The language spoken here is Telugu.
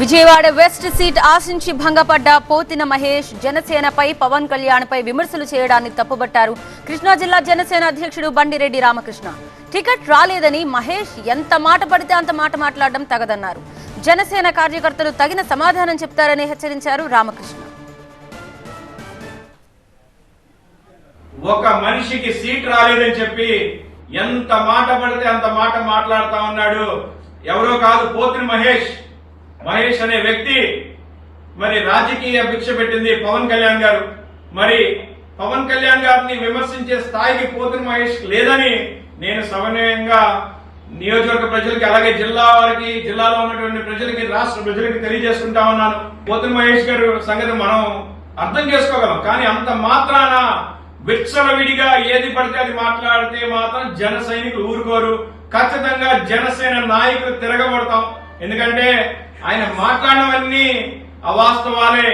విజయవాడ వెస్ట్ సీట్ ఆశించి భంగపడ్డ పోతిన మహేష్ జనసేనపై పవన్ కళ్యాణ్పై విమర్శలు చేయడాన్ని తప్పుబట్టారు. కృష్ణా జిల్లా జనసేన అధ్యక్షుడు బండిరెడ్డి రామకృష్ణ. టికెట్ రాలేదని మహేష్ ఎంత మాట పడితే అంత మాట మాట్లాడడం తగదన్నారు. జనసేన కార్యకర్తలు తగిన సమాధానం చెప్తారని హెచ్చరించారు రామకృష్ణ. ఒక మనిషికి సీట్ రాలేదని చెప్పి ఎంత మాట పడితే అంత మాట మాట్లాడుతా ఉన్నాడు. ఎవరో కాదు పోతిన మహేష్. మహేష్ అనే వ్యక్తి మరి రాజకీయ భిక్ష పెట్టింది పవన్ కళ్యాణ్ గారు. మరి పవన్ కళ్యాణ్ గారిని విమర్శించే స్థాయికి పోతున్న మహేష్ లేదని నేను సమన్వయంగా నియోజకవర్గ ప్రజలకి అలాగే జిల్లా వారికి జిల్లాలో ఉన్నటువంటి ప్రజలకి రాష్ట్ర ప్రజలకి తెలియజేసుకుంటా ఉన్నాను. పోతున్న మహేష్ గారు సంగతి మనం అర్థం చేసుకోగలం. కానీ అంత మాత్రాన విచ్చలవిడిగా ఏది పడితే అది మాట్లాడితే మాత్రం జన సైనికులు ఊరుకోరు. ఖచ్చితంగా జనసేన నాయకులు తిరగబడతాం. ఎందుకంటే ఆయన మాట్లాడినవన్నీ అవాస్తవాలే.